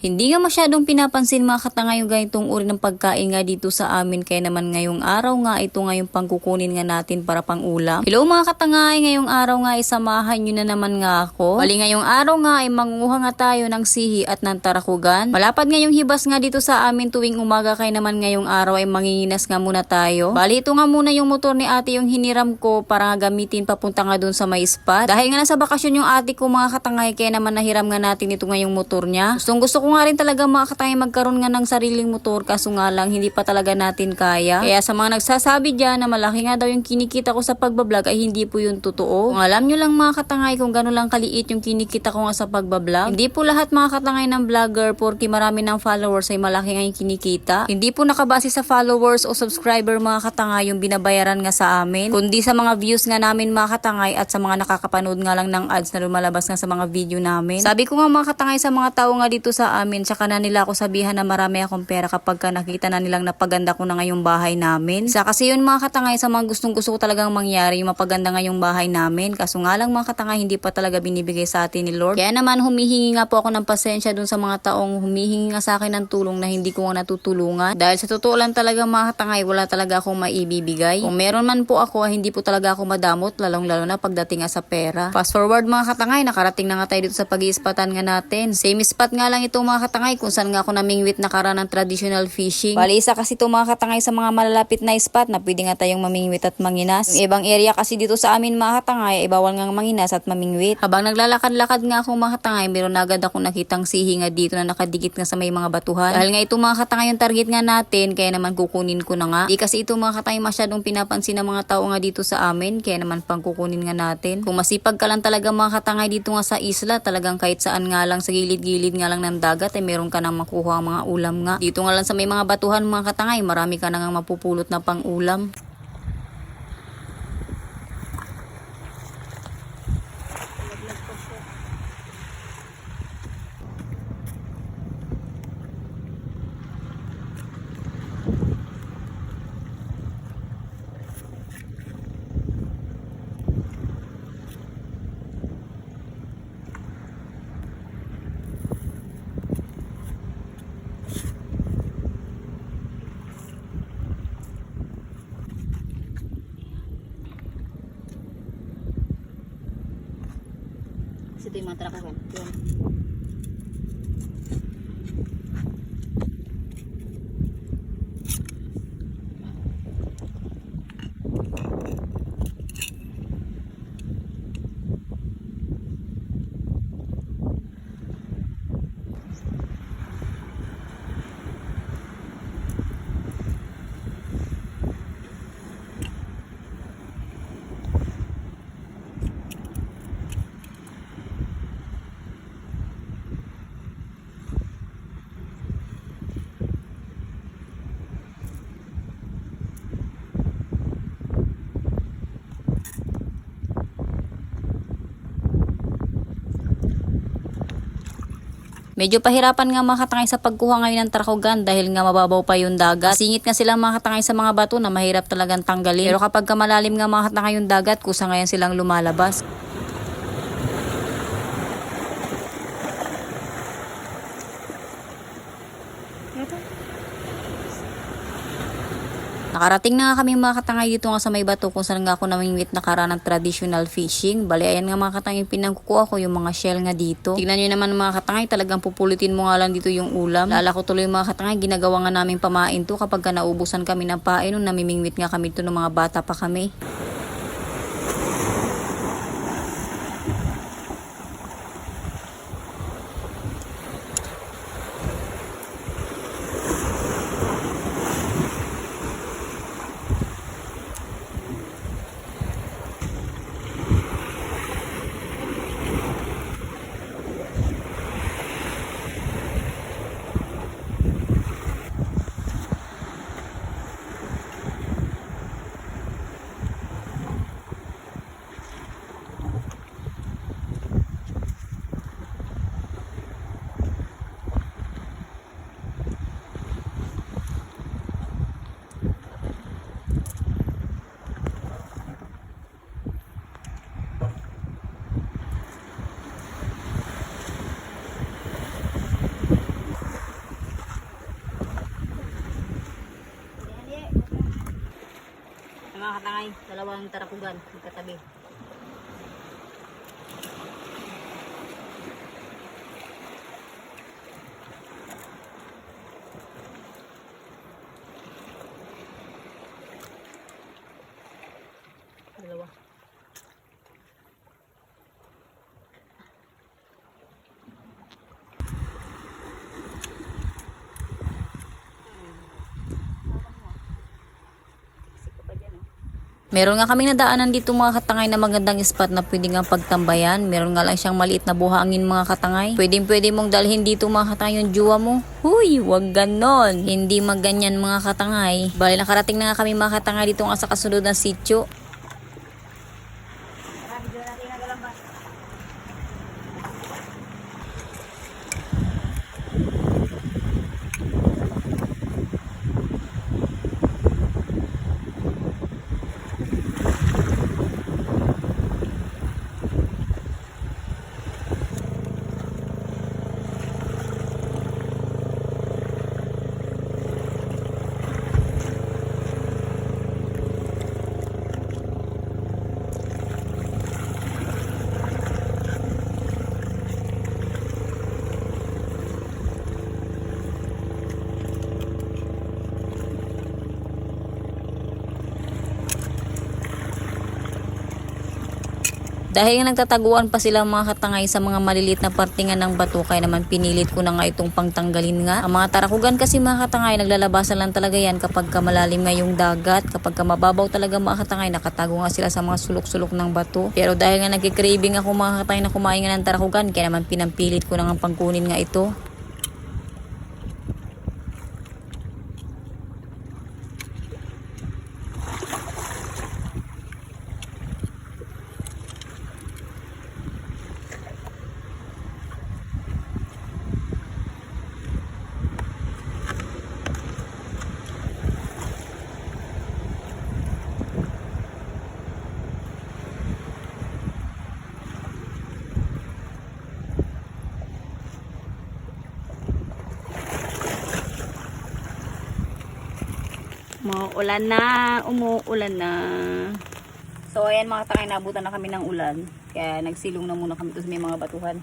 Hindi nga masyadong pinapansin mga katanga yung ganitong uri ng pagkain nga dito sa amin kaya naman ngayong araw nga ito nga yung pangkukunin nga natin para pang ulam. Hello mga katanga, ngayong araw nga isamahan nyo na naman nga ako. Bali ngayong araw nga ay manguha nga tayo ng sihi at ng tarakugan. Malapad nga yung hibas nga dito sa amin tuwing umaga kaya naman ngayong araw ay manginginas nga muna tayo. Bali ito nga muna yung motor ni ate yung hiniram ko para nga gamitin papunta nga dun sa may spot. Dahil nga nasa bakasyon yung ate ko mga katangay kaya naman nahiram nga natin ito nga yung motor niya. Gustong gusto ko nga rin talaga mga katangay magkaroon nga ng sariling motor kaso nga lang hindi pa talaga natin kaya. Kaya sa mga nagsasabi dyan na malaki nga daw yung kinikita ko sa pagbablog ay hindi po yun totoo. Kung alam nyo lang mga katangay kung gano'n lang kaliit yung kinikita ko nga sa pagbablog. Hindi po lahat mga katangay ng vlogger porki marami ng followers ay malaki nga yung kinikita. Hindi po nakabase sa followers o subscriber mga katangay yung binabayaran nga sa amin. Kundi sa mga views nga namin mga katangay at sa mga nakakapanood nga lang ng ads na lumalabas nga sa mga video namin. Sabi ko nga mga katangay sa mga tao nga dito sa amin, tsaka na nila ako sabihan na marami akong pera kapag ka nakita na nilang napaganda ko na ngayong bahay namin. Sa kasi yun mga katangay sa mga gustong gusto ko talagang mangyari yung mapaganda ngayong bahay namin. Kaso nga lang mga katangay hindi pa talaga binibigay sa atin ni Lord. Kaya naman humihingi nga po ako ng pasensya dun sa mga taong humihingi nga sa akin ng tulong na hindi ko nga natutulungan. Dahil sa totoo lang talaga mga katangay wala talaga akong maibibigay. Kung meron man po ako hindi po talaga ako madamot lalong lalo na pagdating nga sa pera. Fast forward mga katangay nakarating na nga tayo dito sa pag-iispatan nga natin. Same spot nga lang ito mga katangay kung saan nga ako namingwit na kara ng traditional fishing. Bali isa kasi ito mga katangay sa mga malalapit na spot na pwede nga tayong mamingwit at manginas. Yung ibang area kasi dito sa amin mga katangay ay bawal nga manginas at mamingwit. Habang naglalakad-lakad nga ako mga katangay meron agad ako nakitang sihi nga dito na nakadikit nga sa may mga batuhan. Dahil nga ito mga katangay yung target nga natin kaya naman kukunin ko na nga. Di kasi ito mga katangay masyadong pinapansin ng mga tao nga dito sa amin kaya naman pang kukunin nga natin. Kung masipag ka lang talaga mga katangay dito nga sa isla talagang kahit saan nga lang sa gilid-gilid nga lang ng dagat ay meron ka nang makuha ang mga ulam nga. Dito nga lang sa may mga batuhan mga katangay marami ka na nga mapupulot na pang ulam. Kasi ito yung mga tarakuhan. Yun. Medyo pahirapan nga mga katangay sa pagkuha ngayon ng tarakugan dahil nga mababaw pa yung dagat. Singit nga sila mga katangay sa mga bato na mahirap talagang tanggalin. Pero kapag ka malalim nga mga katangay yung dagat, kusa ngayon silang lumalabas. Nakarating na nga kami mga katangay dito nga sa may bato kung saan nga ako namingwit na kara ng traditional fishing. Bali, ayan nga mga katangay pinangkukuha ko yung mga shell nga dito. Tignan nyo naman mga katangay, talagang pupulitin mo nga lang dito yung ulam. Lala ko tuloy mga katangay, ginagawa nga namin pamain to kapag ka naubusan kami ng pain nung namimingwit nga kami to ng mga bata pa kami. Mga katangay, dalawang tarakugan, magkatabi. Dalawa. Meron nga kaming nadaanan dito mga katangay na magandang spot na pwede nga pagtambayan. Meron nga lang siyang maliit na buhangin mga katangay. Pwedeng pwede mong dalhin dito mga katangay yung juwa mo. Huy, wag ganon. Hindi maganyan mga katangay. Bali nakarating na nga kami mga katangay dito nga sa kasunod na sityo. Dahil nagtataguan pa sila mga katangay sa mga maliliit na partingan ng bato kaya naman pinilit ko na nga itong pangtanggalin nga. Ang mga tarakugan kasi mga katangay naglalabasan lang talaga yan kapag ka malalim nga yung dagat. Kapag ka mababaw talaga mga katangay nakatago nga sila sa mga sulok-sulok ng bato. Pero dahil nga nagkikraving ako mga katangay na kumain nga ng tarakugan kaya naman pinampilit ko na nga pangkunin nga ito. Umuulan na, umuulan na. So ayan mga takay, nabutan na kami ng ulan. Kaya nagsilong na muna kami sa may mga batuhan.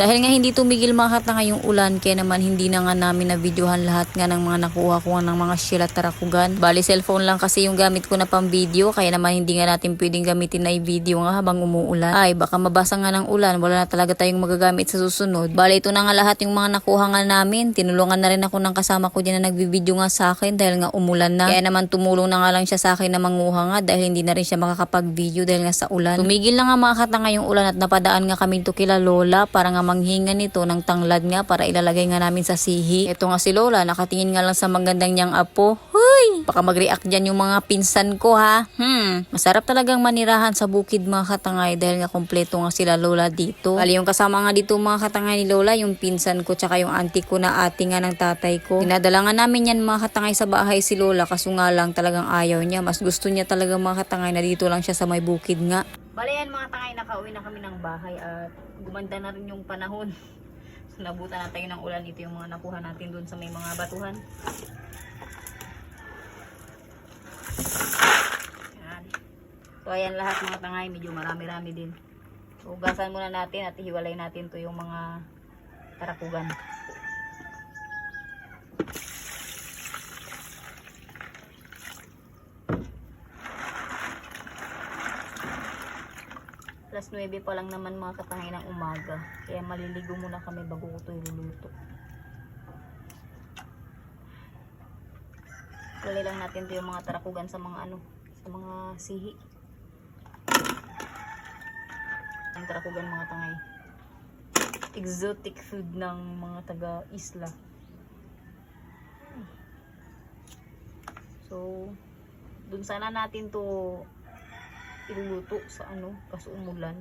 Dahil nga hindi tumigil mga katanga yung ulan, kaya naman hindi na nga namin na-videohan lahat nga ng mga nakuha ko ng mga shell at tarakugan. Bali cellphone lang kasi yung gamit ko na pang video, kaya naman hindi nga natin pwedeng gamitin na i-video nga habang umuulan. Ay, baka mabasa nga ng ulan, wala na talaga tayong magagamit sa susunod. Bali ito na nga lahat yung mga nakuha nga namin. Tinulungan na rin ako ng kasama ko dyan na nagbibideo nga sa akin dahil nga umulan na. Kaya naman tumulong na nga lang siya sa akin na manguha nga dahil hindi na rin siya makakapag-video dahil nga sa ulan. Tumigil na nga mga katanga yung ulan at napadaan nga kami to kila Lola para nga manghinga nito ng tanglad nga para ilalagay nga namin sa sihi. Ito nga si Lola, nakatingin nga lang sa magandang niyang apo. Huy! Baka mag-react dyan yung mga pinsan ko ha. Hmm, masarap talagang manirahan sa bukid mga katangay dahil nga kompleto nga sila Lola dito. Bali yung kasama nga dito mga katangay ni Lola, yung pinsan ko tsaka yung auntie ko na ate nga ng tatay ko. Dinadala nga namin yan mga katangay sa bahay si Lola kaso nga lang talagang ayaw niya. Mas gusto niya talaga mga katangay na dito lang siya sa may bukid nga. Bali yan mga tangay, nakauwi na kami ng bahay at gumanda na rin yung panahon. So, nabutan na tayo ng ulan. Ito yung mga nakuha natin doon sa may mga batuhan. Yan. So ayan lahat mga tangay, medyo marami-rami din. So hugasan muna natin at hiwalay natin to yung mga tarakugan. Alas 9 pa lang naman mga katangay ng umaga. Kaya maliligo muna kami bago ko ito iluluto. Kulay lang natin to yung mga tarakugan sa mga ano, sa mga sihi. Ang tarakugan mga tangay. Exotic food ng mga taga-isla. So, dun sana natin to iluluto sa ano, kaso umulan.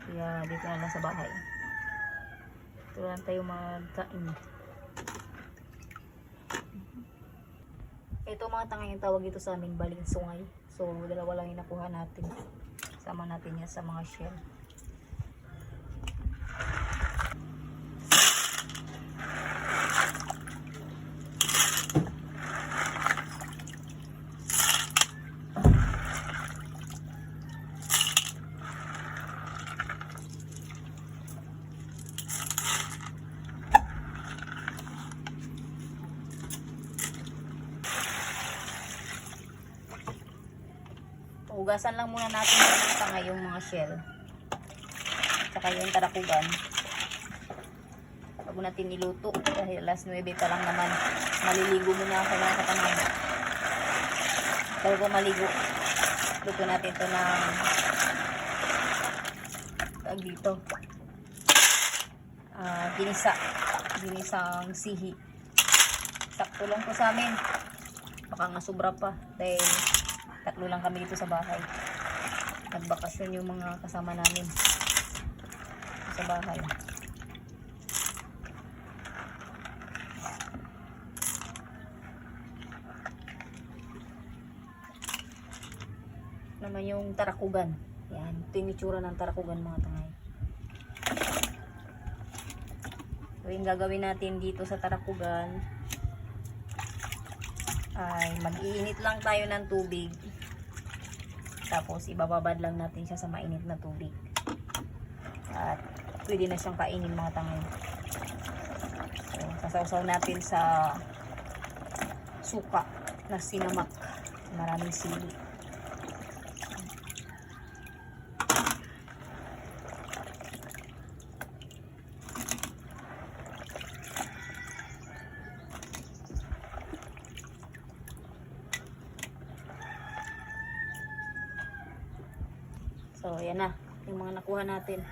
Kaya dito na lang sa bahay. Dito lang tayo magkain. Ito mga tangay yung tawag dito sa amin, balinsungay. So, dalawa lang yung nakuha natin. Sama natin yan sa mga shell. Hugasan lang muna natin yung tanga yung mga shell. Saka yung tarakugan. Bago natin niluto. Dahil alas 9 pa lang naman. Maliligo muna ako mga katangay. Bago maligo. Luto natin to ng tag dito. Ah, ginisa. Ginisang sihi. Sakto lang po sa amin. Baka nga sobra pa. Dahil tatlo lang kami dito sa bahay. Nagbakasyon yung mga kasama namin sa bahay. Naman yung tarakugan. Yan, ito yung ng tarakugan mga tangay. So, yung gagawin natin dito sa tarakugan ay mag-iinit lang tayo ng tubig. Tapos ibababad lang natin siya sa mainit na tubig. At pwede na siyang kainin mga tangay. So, sasawsaw natin sa suka na sinamak. Maraming sili. So, ayan na. Yung mga nakuha natin.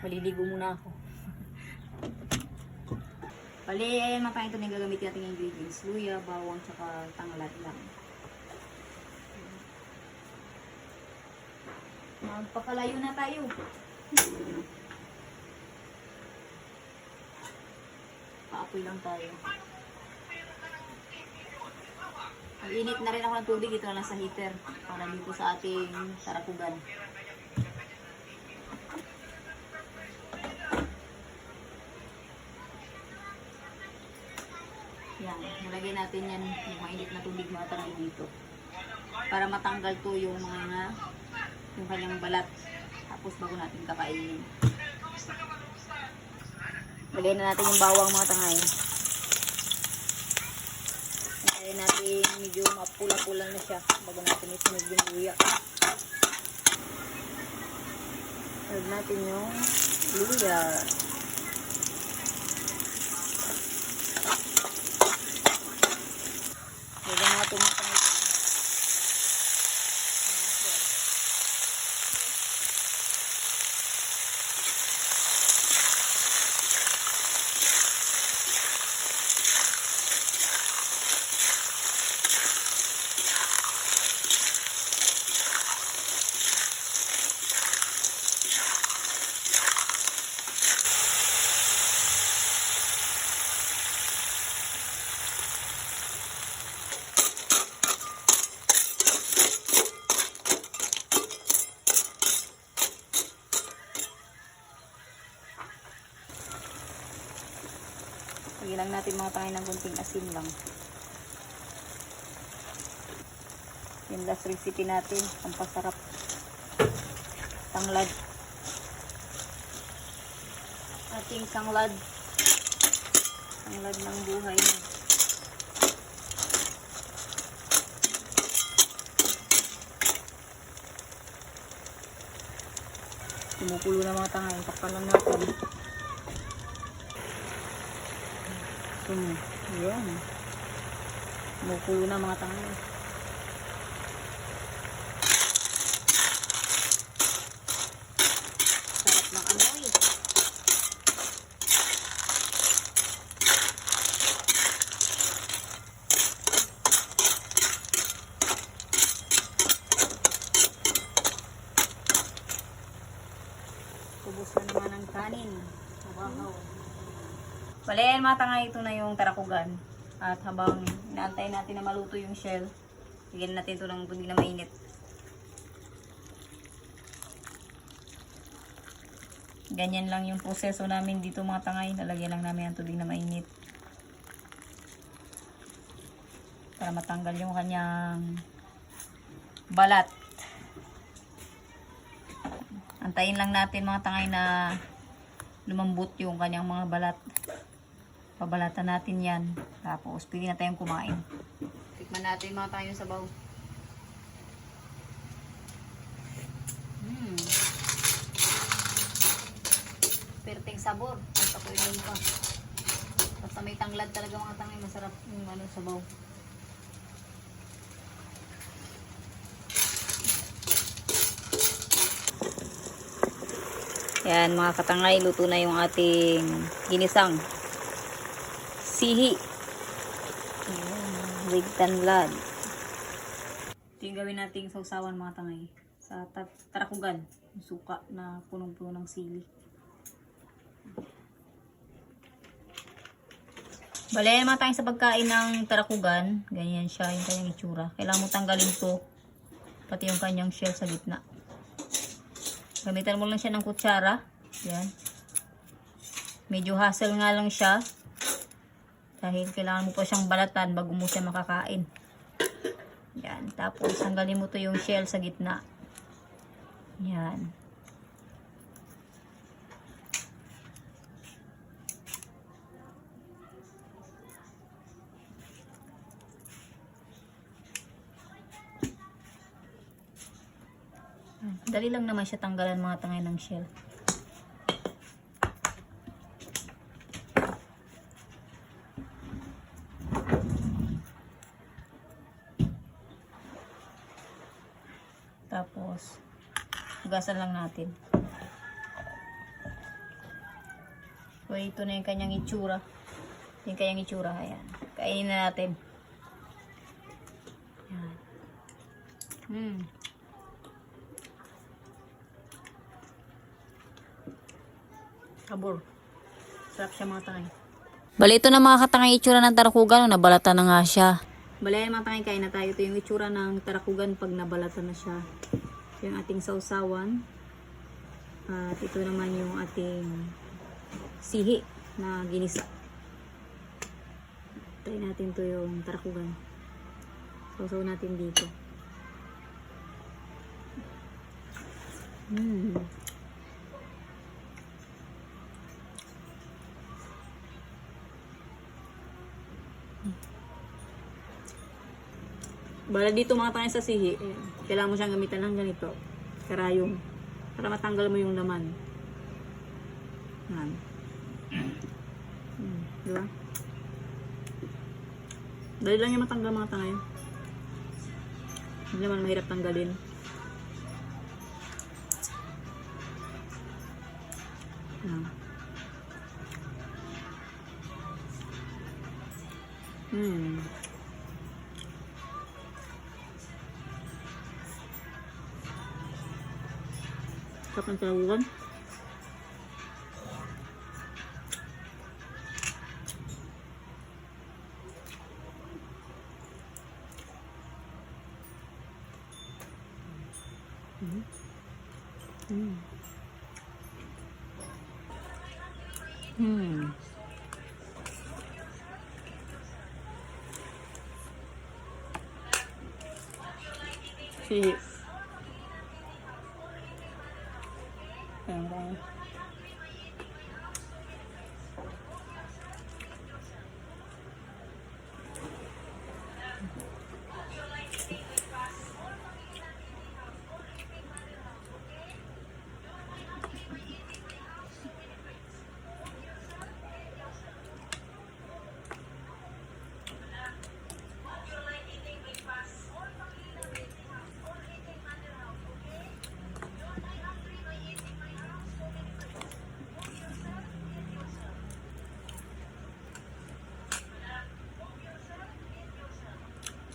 Maliligo muna ako. Bali, ayan mga pangito na gagamitin natin yung ingredients. Luya, bawang, tsaka tanglad lang. Magpakalayo na tayo. Paapoy lang tayo. Mag-init na rin ako ng tubig. Ito na sa heater. Para dito sa ating tarakugan. Yan. Nilagay natin yan yung mainit na tubig mga tanay dito. Para matanggal to yung mga yung kanyang balat. Tapos bago natin kakainin. Lagay na natin yung bawang mga tangay. Lagay natin medyo mapula-pula na siya bago natin isunod yung luya. Lagay natin yung luya. Lagyan natin yung tangay. Sige natin mga tayo ng kunting asin lang. Yung last recipe natin, ang pasarap. Tanglad. Ating tanglad. Tanglad ng buhay. Kumukulo na mga tangay. Takpan lang natin. Hmm, yun. Kumukulo na mga tangay. Sarap ng amoy. Ubus na naman ang kanin. Wow. Bale, yan mga tangay, ito na yung tarakugan. At habang inaantay natin na maluto yung shell, bigyan natin ito ng tubig na mainit. Ganyan lang yung proseso namin dito mga tangay. Lalagyan lang namin ang tubig na mainit. Para matanggal yung kanyang balat. Antayin lang natin mga tangay na lumambot yung kanyang mga balat. Pabalatan natin yan. Tapos, pili na tayong kumain. Tikman natin mga tayo sa baw. Hmm. Perting sabor. Basta ko yun pa. Basta may tanglad talaga mga tangay. Masarap yung ano, sabaw. Yan mga katangay, luto na yung ating ginisang sihi. Ayan, Big tanlad. Ito yung gawin nating sausawan mga tangay. Sa ta- tarakugan. Yung suka na punong-puno ng sili. Bale, mga tangay sa pagkain ng tarakugan. Ganyan siya, yung kanyang itsura. Kailangan mo tanggalin to. Pati yung kanyang shell sa gitna. Gamitan mo lang siya ng kutsara. Yan. Medyo hassle nga lang siya. Dahil kailangan mo pa siyang balatan bago mo siya makakain. Yan. Tapos, tanggalin mo to yung shell sa gitna. Yan. Dali lang naman siya tanggalan mga tangay ng shell. Tapos, hugasan lang natin. So, ito na yung kanyang itsura. Yung kanyang itsura, ayan. Kainin na natin. Ayan. Hmm. Sabor. Sarap siya mga tangay. Bali, ito na mga katangay itsura ng tarakugan. No? Nabalatan na nga siya. Bale, mga tangay, kain na tayo. Ito yung itsura ng tarakugan pag nabalatan na siya. Yung ating sausawan. At ito naman yung ating sihi na ginisa. Try natin to yung tarakugan. Sausaw natin dito. Mm. Bala dito mga tangay sa sihi, eh, kailangan mo siyang gamitan ng ganito. Karayong. Para matanggal mo yung laman. Yan. Hmm, di ba? Dali lang yung matanggal mga tangay. Hindi naman mahirap tanggalin. Yan. Hmm. Sarap ng tawugan. Mm. Mm. Mm. Sige. Ayan, ayan.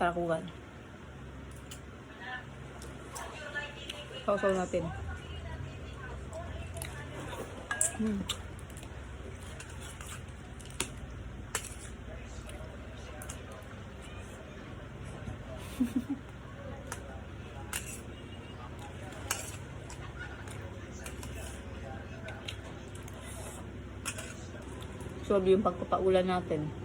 Tarakugan. Sausaw natin. Hmm. Solve yung pagpapaulan natin.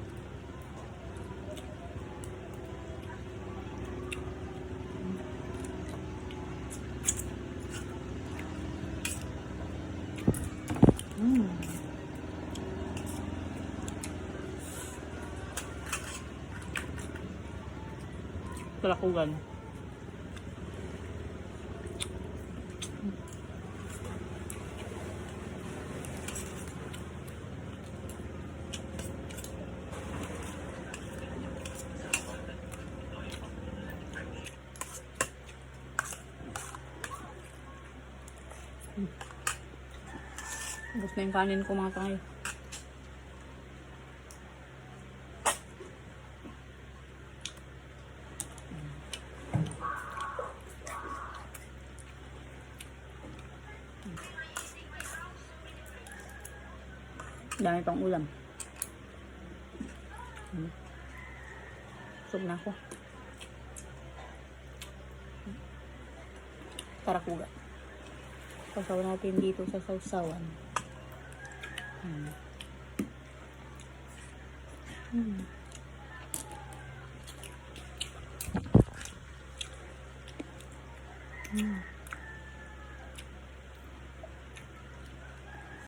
talakugan. Gusto na yung kanin ko mga tayo. Dami pang ulam. Hmm. Busog na ako. Tara kuga. Sasaw natin dito sa sausawan. Hmm. Hmm.